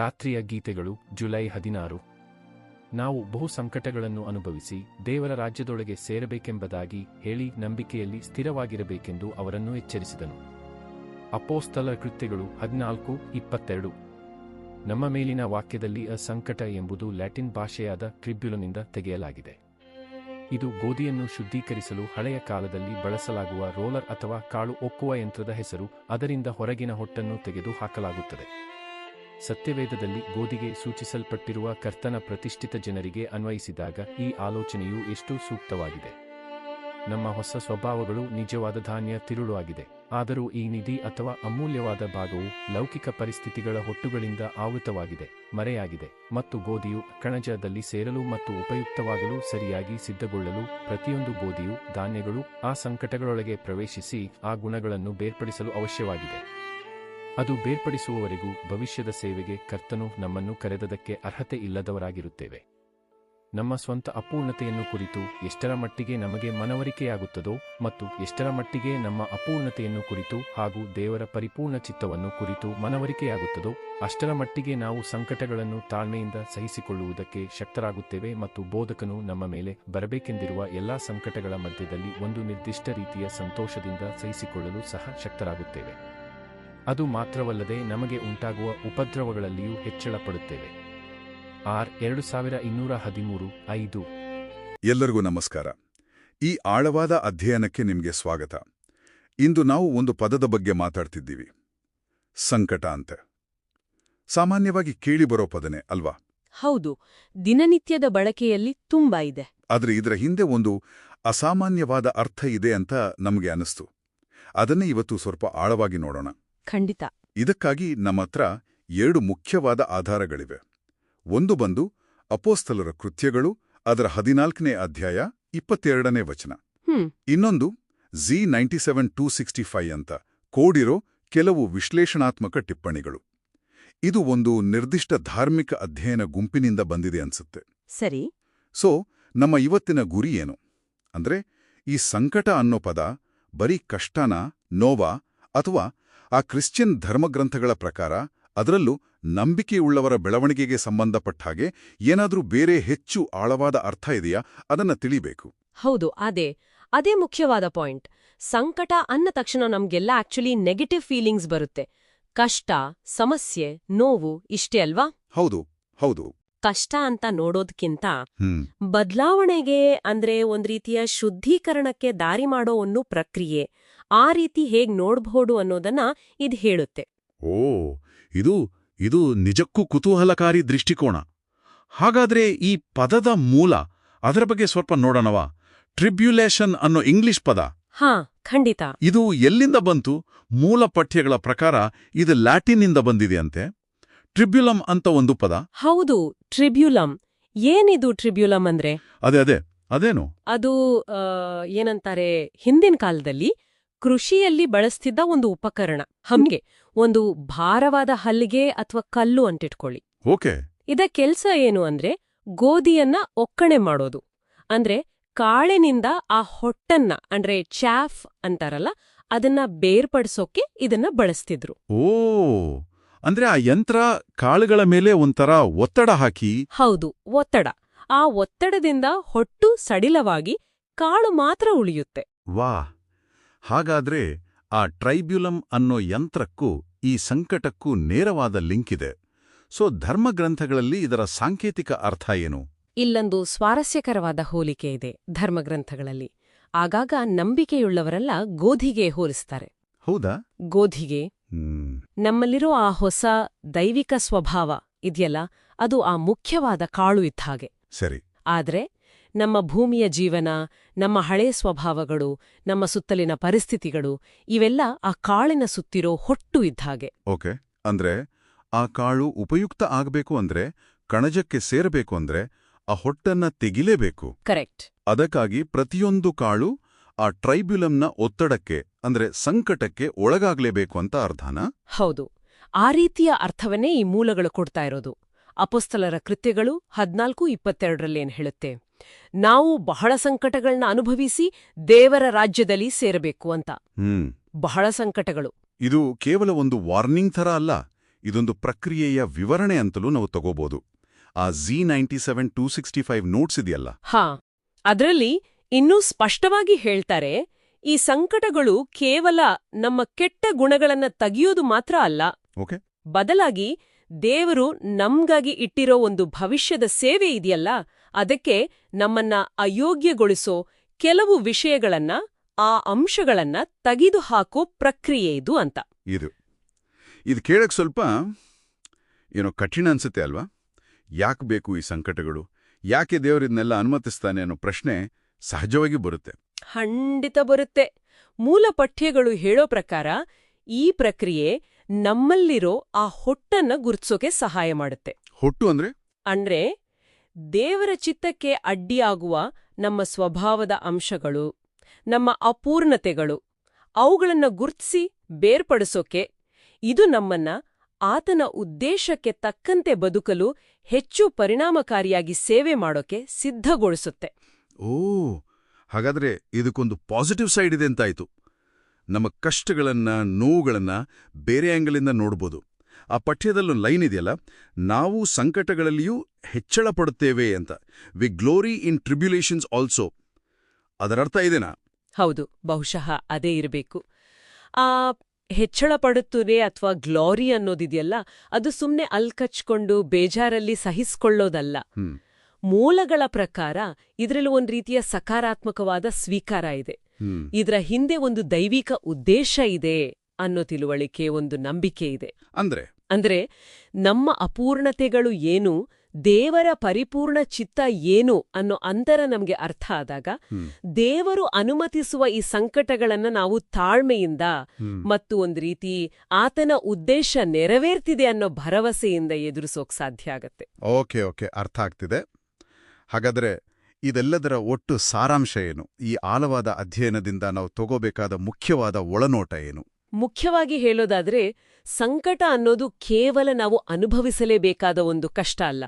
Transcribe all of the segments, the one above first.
ರಾತ್ರಿಯ ಗೀತೆಗಳು ಜುಲೈ ಹದಿನಾರು. ನಾವು ಬಹು ಸಂಕಟಗಳನ್ನು ಅನುಭವಿಸಿ ದೇವರ ರಾಜ್ಯದೊಳಗೆ ಸೇರಬೇಕೆಂಬುದಾಗಿ ಹೇಳಿ ನಂಬಿಕೆಯಲ್ಲಿ ಸ್ಥಿರವಾಗಿರಬೇಕೆಂದು ಅವರನ್ನು ಎಚ್ಚರಿಸಿದನು. ಅಪೋಸ್ತಲ ಕೃತ್ಯಗಳು ಹದಿನಾಲ್ಕು, ಇಪ್ಪತ್ತೆರಡು. ನಮ್ಮ ಮೇಲಿನ ವಾಕ್ಯದಲ್ಲಿ ಅ ಸಂಕಟ ಎಂಬುದು ಲ್ಯಾಟಿನ್ ಭಾಷೆಯಾದ ಟ್ರಿಬ್ಯುಲನಿಂದ ತೆಗೆಯಲಾಗಿದೆ. ಇದು ಗೋಧಿಯನ್ನು ಶುದ್ಧೀಕರಿಸಲು ಹಳೆಯ ಕಾಲದಲ್ಲಿ ಬಳಸಲಾಗುವ ರೋಲರ್ ಅಥವಾ ಕಾಳು ಒಕ್ಕುವ ಯಂತ್ರದ ಹೆಸರು, ಅದರಿಂದ ಹೊರಗಿನ ಹೊಟ್ಟನ್ನು ತೆಗೆದು ಹಾಕಲಾಗುತ್ತದೆ ಸತ್ಯವೇದದಲ್ಲಿ ಗೋಧಿಗೆ ಸೂಚಿಸಲ್ಪಟ್ಟಿರುವ ಕರ್ತನ ಪ್ರತಿಷ್ಠಿತ ಜನರಿಗೆ ಅನ್ವಯಿಸಿದಾಗ ಈ ಆಲೋಚನೆಯು ಎಷ್ಟು ಸೂಕ್ತವಾಗಿದೆ. ನಮ್ಮ ಹೊಸ ಸ್ವಭಾವಗಳು ನಿಜವಾದ ಧಾನ್ಯ ತಿರುಳು ಆಗಿದೆ ಆದರೂ ಈ ನಿಧಿ ಅಥವಾ ಅಮೂಲ್ಯವಾದ ಭಾಗವು ಲೌಕಿಕ ಪರಿಸ್ಥಿತಿಗಳ ಹೊಟ್ಟುಗಳಿಂದ ಆವೃತವಾಗಿದೆ, ಮರೆಯಾಗಿದೆ ಮತ್ತು ಗೋಧಿಯು ಕಣಜದಲ್ಲಿ ಸೇರಲು ಮತ್ತು ಉಪಯುಕ್ತವಾಗಲು ಸರಿಯಾಗಿ ಸಿದ್ಧಗೊಳ್ಳಲು ಪ್ರತಿಯೊಂದು ಗೋಧಿಯು ಧಾನ್ಯಗಳು ಆ ಸಂಕಟಗಳೊಳಗೆ ಪ್ರವೇಶಿಸಿ ಆ ಗುಣಗಳನ್ನು ಬೇರ್ಪಡಿಸಲು ಅವಶ್ಯವಾಗಿದೆ. ಅದು ಬೇರ್ಪಡಿಸುವವರೆಗೂ ಭವಿಷ್ಯದ ಸೇವೆಗೆ ಕರ್ತನು ನಮ್ಮನ್ನು ಕರೆದದಕ್ಕೆ ಅರ್ಹತೆ ಇಲ್ಲದವರಾಗಿರುತ್ತೇವೆ. ನಮ್ಮ ಸ್ವಂತ ಅಪೂರ್ಣತೆಯನ್ನು ಕುರಿತು ಎಷ್ಟರ ಮಟ್ಟಿಗೆ ನಮಗೆ ಮನವರಿಕೆಯಾಗುತ್ತದೋ ಮತ್ತು ಎಷ್ಟರ ಮಟ್ಟಿಗೆ ನಮ್ಮ ಅಪೂರ್ಣತೆಯನ್ನು ಕುರಿತು ಹಾಗೂ ದೇವರ ಪರಿಪೂರ್ಣ ಚಿತ್ತವನ್ನು ಕುರಿತು ಮನವರಿಕೆಯಾಗುತ್ತದೋ ಅಷ್ಟರ ಮಟ್ಟಿಗೆ ನಾವು ಸಂಕಟಗಳನ್ನು ತಾಳ್ಮೆಯಿಂದ ಸಹಿಸಿಕೊಳ್ಳುವುದಕ್ಕೆ ಶಕ್ತರಾಗುತ್ತೇವೆ ಮತ್ತು ಬೋಧಕನು ನಮ್ಮ ಮೇಲೆ ಬರಬೇಕೆಂದಿರುವ ಎಲ್ಲಾ ಸಂಕಟಗಳ ಮಧ್ಯದಲ್ಲಿ ಒಂದು ನಿರ್ದಿಷ್ಟ ರೀತಿಯ ಸಂತೋಷದಿಂದ ಸಹಿಸಿಕೊಳ್ಳಲು ಸಹ ಶಕ್ತರಾಗುತ್ತೇವೆ. ಅದು ಮಾತ್ರವಲ್ಲದೆ ನಮಗೆ ಉಂಟಾಗುವ ಉಪದ್ರವಗಳಲ್ಲಿಯೂ ಹೆಚ್ಚಳ ಪಡುತ್ತೇವೆ ಆರ್ ಎರಡು ಸಾವಿರ ಇನ್ನೂರ ಹದಿಮೂರು ಐದು. ಎಲ್ಲರಿಗೂ ನಮಸ್ಕಾರ. ಈ ಆಳವಾದ ಅಧ್ಯಯನಕ್ಕೆ ನಿಮಗೆ ಸ್ವಾಗತ. ಇಂದು ನಾವು ಒಂದು ಪದದ ಬಗ್ಗೆ ಮಾತಾಡ್ತಿದ್ದೀವಿ. ಸಂಕಟ ಅಂತ. ಸಾಮಾನ್ಯವಾಗಿ ಕೇಳಿಬರೋ ಪದನೆ ಅಲ್ವಾ? ಹೌದು. ದಿನನಿತ್ಯದ ಬಳಕೆಯಲ್ಲಿ ತುಂಬಾ ಇದೆ. ಆದರೆ ಇದರ ಹಿಂದೆ ಒಂದು ಅಸಾಮಾನ್ಯವಾದ ಅರ್ಥ ಇದೆ ಅಂತ ನಮಗೆ ಅನಿಸ್ತು. ಅದನ್ನೇ ಇವತ್ತು ಸ್ವಲ್ಪ ಆಳವಾಗಿ ನೋಡೋಣ. ಖಂಡಿತ. ಇದಕ್ಕಾಗಿ ನಮ್ಮ ಹತ್ರ ಎರಡು ಮುಖ್ಯವಾದ ಆಧಾರಗಳಿವೆ. ಒಂದು ಬಂದು ಅಪೋಸ್ತಲರ ಕೃತ್ಯಗಳು ಅದರ ಹದಿನಾಲ್ಕನೇ ಅಧ್ಯಾಯ ಇಪ್ಪತ್ತೆರಡನೇ ವಚನ. ಇನ್ನೊಂದು G ninety seven two sixty five ಅಂತ ಕೋಡಿರೋ ಕೆಲವು ವಿಶ್ಲೇಷಣಾತ್ಮಕ ಟಿಪ್ಪಣಿಗಳು. ಇದು ಒಂದು ನಿರ್ದಿಷ್ಟ ಧಾರ್ಮಿಕ ಅಧ್ಯಯನ ಗುಂಪಿನಿಂದ ಬಂದಿದೆ ಅನ್ಸುತ್ತೆ. ಸರಿ. ಸೊ ನಮ್ಮ ಇವತ್ತಿನ ಗುರಿ ಏನು? ಅಂದ್ರೆ ಈ ಸಂಕಟ ಅನ್ನೋ ಪದ ಬರೀ ಕಷ್ಟನ ನೋವಾ ಅಥವಾ ಆ ಕ್ರಿಶ್ಚಿಯನ್ ಧರ್ಮಗ್ರಂಥಗಳ ಪ್ರಕಾರ ಅದರಲ್ಲೂ ನಂಬಿಕೆಯುಳ್ಳವರ ಬೆಳವಣಿಗೆಗೆ ಸಂಬಂಧಪಟ್ಟ ಹಾಗೆ ಏನಾದರೂ ಬೇರೆ ಹೆಚ್ಚು ಆಳವಾದ ಅರ್ಥ ಇದೆಯಾ? ಅದನ್ನ ತಿಳಿಬೇಕು. ಹೌದು ಅದೇ. ಅದೇ ಮುಖ್ಯವಾದ ಪಾಯಿಂಟ್. ಸಂಕಟ ಅನ್ನ ತಕ್ಷಣ ನಮ್ಗೆಲ್ಲ ಆಕ್ಚುಲಿ ನೆಗೆಟಿವ್ ಫೀಲಿಂಗ್ಸ್ ಬರುತ್ತೆ. ಕಷ್ಟ ಸಮಸ್ಯೆ ನೋವು ಇಷ್ಟೇ ಅಲ್ವಾ? ಹೌದು ಹೌದು. ಕಷ್ಟ ಅಂತ ನೋಡೋದ್ಕಿಂತ ಬದಲಾವಣೆಗೆ ಅಂದ್ರೆ ಒಂದ್ ರೀತಿಯ ಶುದ್ಧೀಕರಣಕ್ಕೆ ದಾರಿ ಮಾಡೋ ಒಂದು ಪ್ರಕ್ರಿಯೆ. ಆ ರೀತಿ ಹೇಗ್ ನೋಡ್ಬಹುದು ಅನ್ನೋದನ್ನ ಇದು ಹೇಳುತ್ತೆ. ಓ ಇದು ಇದು ನಿಜಕ್ಕೂ ಕುತೂಹಲಕಾರಿ ದೃಷ್ಟಿಕೋನ. ಹಾಗಾದ್ರೆ ಈ ಪದದ ಮೂಲ ಅದರ ಬಗ್ಗೆ ಸ್ವಲ್ಪ ನೋಡೋಣವಾ? ಟ್ರಿಬ್ಯುಲೇಷನ್ ಅನ್ನೋ ಇಂಗ್ಲಿಷ್ ಪದ. ಹಾ ಖಂಡಿತ. ಇದು ಎಲ್ಲಿಂದ ಬಂತು? ಮೂಲ ಪಠ್ಯಗಳ ಪ್ರಕಾರ ಇದು ಲ್ಯಾಟಿನ್ನಿಂದ ಬಂದಿದೆಯಂತೆ. ಟ್ರಿಬ್ಯುಲಮ್ ಅಂತ ಒಂದು ಪದ. ಹೌದು ಟ್ರಿಬ್ಯುಲಮ್. ಏನಿದು ಟ್ರಿಬ್ಯುಲಮ್ ಅಂದ್ರೆ? ಅದೇ ಅದೇ ಅದೇನು? ಅದು ಏನಂತಾರೆ ಹಿಂದಿನ ಕಾಲದಲ್ಲಿ ಕೃಷಿಯಲ್ಲಿ ಬಳಸ್ತಿದ್ದ ಒಂದು ಉಪಕರಣ. ಹಮ್ಗೆ ಒಂದು ಭಾರವಾದ ಹಲ್ಲಿಗೆ ಅಥವಾ ಕಲ್ಲು ಅಂಟಿಟ್ಕೊಳ್ಳಿ. ಓಕೆ. ಇದ ಕೆಲ್ಸ ಏನು ಅಂದ್ರೆ ಗೋಧಿಯನ್ನ ಒಕ್ಕಣೆ ಮಾಡೋದು. ಅಂದ್ರೆ ಕಾಳಿನಿಂದ ಆ ಹೊಟ್ಟನ್ನ ಅಂದ್ರೆ ಚಾಫ್ ಅಂತಾರಲ್ಲ ಅದನ್ನ ಬೇರ್ಪಡಿಸೋಕೆ ಇದನ್ನ ಬಳಸ್ತಿದ್ರು. ಓ ಅಂದ್ರೆ ಆ ಯಂತ್ರ ಕಾಳುಗಳ ಮೇಲೆ ಒಂಥರ ಒತ್ತಡ ಹಾಕಿ? ಹೌದು ಒತ್ತಡ. ಆ ಒತ್ತಡದಿಂದ ಹೊಟ್ಟು ಸಡಿಲವಾಗಿ ಕಾಳು ಮಾತ್ರ ಉಳಿಯುತ್ತೆ. ವಾ. ಹಾಗಾದ್ರೆ ಆ ಟ್ರೈಬ್ಯುಲಂ ಅನ್ನೋ ಯಂತ್ರಕ್ಕೂ ಈ ಸಂಕಟಕ್ಕೂ ನೇರವಾದ ಲಿಂಕ್ ಇದೆ. ಸೊ ಧರ್ಮಗ್ರಂಥಗಳಲ್ಲಿ ಇದರ ಸಾಂಕೇತಿಕ ಅರ್ಥ ಏನು? ಇಲ್ಲೊಂದು ಸ್ವಾರಸ್ಯಕರವಾದ ಹೋಲಿಕೆ ಇದೆ ಧರ್ಮಗ್ರಂಥಗಳಲ್ಲಿ. ಆಗಾಗ ನಂಬಿಕೆಯುಳ್ಳವರೆಲ್ಲ ಗೋಧಿಗೆ ಹೋಲಿಸ್ತಾರೆ. ಹೌದಾ? ಗೋಧಿಗೆ ನಮ್ಮಲ್ಲಿರೋ ಆ ಹೊಸ ದೈವಿಕ ಸ್ವಭಾವ ಇದೆಯಲ್ಲ ಅದು ಆ ಮುಖ್ಯವಾದ ಕಾಳು ಇದ್ದ ಹಾಗೆ. ಸರಿ. ಆದ್ರೆ ನಮ್ಮ ಭೂಮಿಯ ಜೀವನ ನಮ್ಮ ಹಳೆ ಸ್ವಭಾವಗಳು ನಮ್ಮ ಸುತ್ತಲಿನ ಪರಿಸ್ಥಿತಿಗಳು ಇವೆಲ್ಲ ಆ ಕಾಳಿನ ಸುತ್ತಿರೋ ಹೊಟ್ಟು ಇದ್ದ ಹಾಗೆ. ಓಕೆ. ಅಂದ್ರೆ ಆ ಕಾಳು ಉಪಯುಕ್ತ ಆಗಬೇಕು ಅಂದ್ರೆ ಕಣಜಕ್ಕೆ ಸೇರಬೇಕು ಅಂದ್ರೆ ಆ ಹೊಟ್ಟನ್ನ ತೆಗಿಲೇಬೇಕು. ಕರೆಕ್ಟ್. ಅದಕ್ಕಾಗಿ ಪ್ರತಿಯೊಂದು ಕಾಳು ಆ ಟ್ರೈಬ್ಯುಲಮ್ನ ಒತ್ತಡಕ್ಕೆ ಅಂದ್ರೆ ಸಂಕಟಕ್ಕೆ ಒಳಗಾಗ್ಲೇಬೇಕು ಅಂತ ಅರ್ಥನಾ ಹೌದು. ಆ ರೀತಿಯ ಅರ್ಥವನ್ನೇ ಈ ಮೂಲಗಳು ಕೊಡ್ತಾ ಇರೋದು. ಅಪೊಸ್ತಲರ ಕೃತ್ಯಗಳು ಹದ್ನಾಲ್ಕು ಇಪ್ಪತ್ತೆರಡರಲ್ಲೇನ್ ಹೇಳುತ್ತೆ? ನಾವು ಬಹಳ ಸಂಕಟಗಳನ್ನ ಅನುಭವಿಸಿ ದೇವರ ರಾಜ್ಯದಲ್ಲಿ ಸೇರಬೇಕು ಅಂತ. ಬಹಳ ಸಂಕಟಗಳು. ಇದು ಕೇವಲ ಒಂದು ವಾರ್ನಿಂಗ್ ಥರ ಅಲ್ಲ ಇದೊಂದು ಪ್ರಕ್ರಿಯೆಯ ವಿವರಣೆ ಅಂತಲೂ ನಾವು ತಗೋಬಹುದು ಆ G ninety seven two sixty five notes ಇದೆಯಲ್ಲ? ಹಾ. ಅದರಲ್ಲಿ ಇನ್ನೂ ಸ್ಪಷ್ಟವಾಗಿ ಹೇಳ್ತಾರೆ ಈ ಸಂಕಟಗಳು ಕೇವಲ ನಮ್ಮ ಕೆಟ್ಟ ಗುಣಗಳನ್ನ ತೆಗೆಯೋದು ಮಾತ್ರ ಅಲ್ಲ. ಓಕೆ. ಬದಲಾಗಿ ದೇವರು ನಮ್ಗಾಗಿ ಇಟ್ಟಿರೋ ಒಂದು ಭವಿಷ್ಯದ ಸೇವೆ ಇದೆಯಲ್ಲ ಅದಕ್ಕೆ ನಮ್ಮನ್ನ ಅಯೋಗ್ಯಗೊಳಿಸೋ ಕೆಲವು ವಿಷಯಗಳನ್ನ ಆ ಅಂಶಗಳನ್ನ ತೆಗೆದುಹಾಕೋ ಪ್ರಕ್ರಿಯೆ ಇದು ಅಂತ. ಇದು. ಇದು ಕೇಳಕ್ ಸ್ವಲ್ಪ ಏನೋ ಕಠಿಣ ಅನ್ಸುತ್ತೆ ಅಲ್ವಾ? ಯಾಕೆ ಬೇಕು ಈ ಸಂಕಟಗಳು? ಯಾಕೆ ದೇವರಿದನ್ನೆಲ್ಲ ಅನುಮತಿಸ್ತಾನೆ ಅನ್ನೋ ಪ್ರಶ್ನೆ ಸಹಜವಾಗಿ ಬರುತ್ತೆ. ಖಂಡಿತ ಬರುತ್ತೆ. ಮೂಲ ಪಠ್ಯಗಳು ಹೇಳೋ ಪ್ರಕಾರ ಈ ಪ್ರಕ್ರಿಯೆ ನಮ್ಮಲ್ಲಿರೋ ಆ ಹೊಟ್ಟನ್ನ ಗುರುತಿಸೋಕೆ ಸಹಾಯ ಮಾಡುತ್ತೆ. ಹೊಟ್ಟು ಅಂದ್ರೆ? ಅಂದ್ರೆ ದೇವರ ಚಿತ್ತಕ್ಕೆ ಅಡ್ಡಿಯಾಗುವ ನಮ್ಮ ಸ್ವಭಾವದ ಅಂಶಗಳು ನಮ್ಮ ಅಪೂರ್ಣತೆಗಳು ಅವುಗಳನ್ನ ಗುರುತಿಸಿ ಬೇರ್ಪಡಿಸೋಕೆ ಇದು ನಮ್ಮನ್ನ ಆತನ ಉದ್ದೇಶಕ್ಕೆ ತಕ್ಕಂತೆ ಬದುಕಲು ಹೆಚ್ಚು ಪರಿಣಾಮಕಾರಿಯಾಗಿ ಸೇವೆ ಮಾಡೋಕೆ ಸಿದ್ಧಗೊಳಿಸುತ್ತೆ. ಓ ಹಾಗಾದ್ರೆ ಇದಕ್ಕೊಂದು ಪಾಸಿಟಿವ್ ಸೈಡ್ ಇದೆ ಅಂತಾಯಿತು. ನಮ್ಮ ಕಷ್ಟಗಳನ್ನ ನೋವುಗಳನ್ನು ಬೇರೆ ಆ್ಯಂಗಲಿಂದ ನೋಡ್ಬೋದು. ಆ ಪಠ್ಯದಲ್ಲೊಂದು ಲೈನ್ ಇದೆಯಲ್ಲ ನಾವು ಸಂಕಟಗಳಲ್ಲಿಯೂ ಹೆಚ್ಚಳ ಪಡುತ್ತೇವೆ ಅಂತ. We glory in tribulations also ಅದರರ್ಥ ಇದೇನಾ? ಹೌದು ಬಹುಶಃ ಅದೇ ಇರಬೇಕು. ಆ ಹೆಚ್ಚಳ ಪಡುತ್ತದೆ ಅಥವಾ ಗ್ಲೋರಿ ಅನ್ನೋದಿದೆಯಲ್ಲ ಅದು ಸುಮ್ಮನೆ ಅಲ್ಕಚ್ಕೊಂಡು ಬೇಜಾರಲ್ಲಿ ಸಹಿಸ್ಕೊಳ್ಳೋದಲ್ಲ. ಮೂಲಗಳ ಪ್ರಕಾರ ಇದರಲ್ಲಿ ಒಂದು ರೀತಿಯ ಸಕಾರಾತ್ಮಕವಾದ ಸ್ವೀಕಾರ ಇದೆ. ಇದರ ಹಿಂದೆ ಒಂದು ದೈವಿಕ ಉದ್ದೇಶ ಇದೆ ಅನ್ನೋ ತಿಳುವಳಿಕೆ ಒಂದು ನಂಬಿಕೆ ಇದೆ. ಅಂದ್ರೆ? ಅಂದ್ರೆ ನಮ್ಮ ಅಪೂರ್ಣತೆಗಳು ಏನು ದೇವರ ಪರಿಪೂರ್ಣ ಚಿತ್ತ ಏನು ಅನ್ನೋ ಅಂತರ ನಮಗೆ ಅರ್ಥ ಆದಾಗ ದೇವರು ಅನುಮತಿಸುವ ಈ ಸಂಕಟಗಳನ್ನ ನಾವು ತಾಳ್ಮೆಯಿಂದ ಮತ್ತು ಒಂದು ರೀತಿ ಆತನ ಉದ್ದೇಶ ನೆರವೇರ್ತಿದೆ ಅನ್ನೋ ಭರವಸೆಯಿಂದ ಎದುರಿಸೋಕ್ ಸಾಧ್ಯ ಆಗತ್ತೆ. Okay okay. ಅರ್ಥ ಆಗ್ತಿದೆ. ಹಾಗಾದ್ರೆ ಇದೆಲ್ಲದರ ಒಟ್ಟು ಸಾರಾಂಶ ಏನು? ಈ ಆಳವಾದ ಅಧ್ಯಯನದಿಂದ ನಾವು ತಗೋಬೇಕಾದ ಮುಖ್ಯವಾದ ಒಳನೋಟ ಏನು? ಮುಖ್ಯವಾಗಿ ಹೇಳೋದಾದ್ರೆ ಸಂಕಟ ಅನ್ನೋದು ಕೇವಲ ನಾವು ಅನುಭವಿಸಲೇಬೇಕಾದ ಒಂದು ಕಷ್ಟ ಅಲ್ಲ.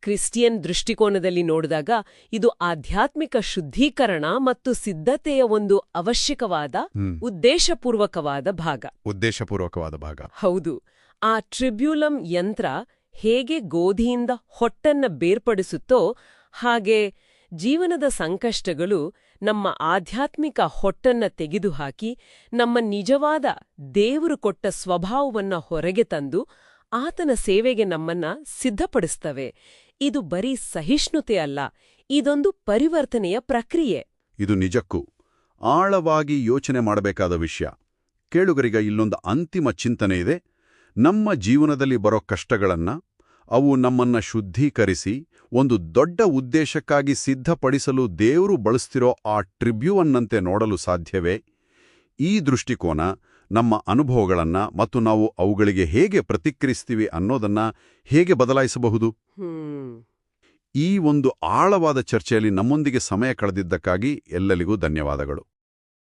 ಕ್ರಿಸ್ಟಿಯನ್ ದೃಷ್ಟಿಕೋನದಲ್ಲಿ ನೋಡಿದಾಗ ಇದು ಆಧ್ಯಾತ್ಮಿಕ ಶುದ್ಧೀಕರಣ ಮತ್ತು ಸಿದ್ಧತೆಯ ಒಂದು ಅವಶ್ಯಕವಾದ ಉದ್ದೇಶಪೂರ್ವಕವಾದ ಭಾಗ. ಉದ್ದೇಶಪೂರ್ವಕವಾದ ಭಾಗ. ಹೌದು. ಆ ಟ್ರಿಬ್ಯುಲಂ ಯಂತ್ರ ಹೇಗೆ ಗೋಧಿಯಿಂದ ಹೊಟ್ಟನ್ನ ಬೇರ್ಪಡಿಸುತ್ತೋ ಹಾಗೆ ಜೀವನದ ಸಂಕಷ್ಟಗಳು ನಮ್ಮ ಆಧ್ಯಾತ್ಮಿಕ ಹೊಟ್ಟನ್ನ ತೆಗೆದುಹಾಕಿ ನಮ್ಮ ನಿಜವಾದ ದೇವರು ಕೊಟ್ಟ ಸ್ವಭಾವವನ್ನ ಹೊರಗೆ ತಂದು ಆತನ ಸೇವೆಗೆ ನಮ್ಮನ್ನ ಸಿದ್ಧಪಡಿಸ್ತವೆ. ಇದು ಬರೀ ಸಹಿಷ್ಣುತೆ ಅಲ್ಲ, ಇದೊಂದು ಪರಿವರ್ತನೆಯ ಪ್ರಕ್ರಿಯೆ. ಇದು ನಿಜಕ್ಕೂ ಆಳವಾಗಿ ಯೋಚನೆ ಮಾಡಬೇಕಾದ ವಿಷಯ. ಕೇಳುಗರಿಗ ಇಲ್ಲೊಂದು ಅಂತಿಮ ಚಿಂತನೆ ಇದೆ. ನಮ್ಮ ಜೀವನದಲ್ಲಿ ಬರೋ ಕಷ್ಟಗಳನ್ನ ಅವು ನಮ್ಮನ್ನ ಶುದ್ಧೀಕರಿಸಿ ಒಂದು ದೊಡ್ಡ ಉದ್ದೇಶಕ್ಕಾಗಿ ಸಿದ್ಧಪಡಿಸಲು ದೇವರು ಬಳಸ್ತಿರೋ ಆ ಟ್ರಿಬ್ಯೂವನ್ನಂತೆ ನೋಡಲು ಸಾಧ್ಯವೇ? ಈ ದೃಷ್ಟಿಕೋನ ನಮ್ಮ ಅನುಭವಗಳನ್ನ ಮತ್ತು ನಾವು ಅವುಗಳಿಗೆ ಹೇಗೆ ಪ್ರತಿಕ್ರಿಯಿಸ್ತೀವಿ ಅನ್ನೋದನ್ನ ಹೇಗೆ ಬದಲಾಯಿಸಬಹುದು? ಈ ಒಂದು ಆಳವಾದ ಚರ್ಚೆಯಲ್ಲಿ ನಮ್ಮೊಂದಿಗೆ ಸಮಯ ಕಳೆದಿದ್ದಕ್ಕಾಗಿ ಎಲ್ಲರಿಗೂ ಧನ್ಯವಾದಗಳು.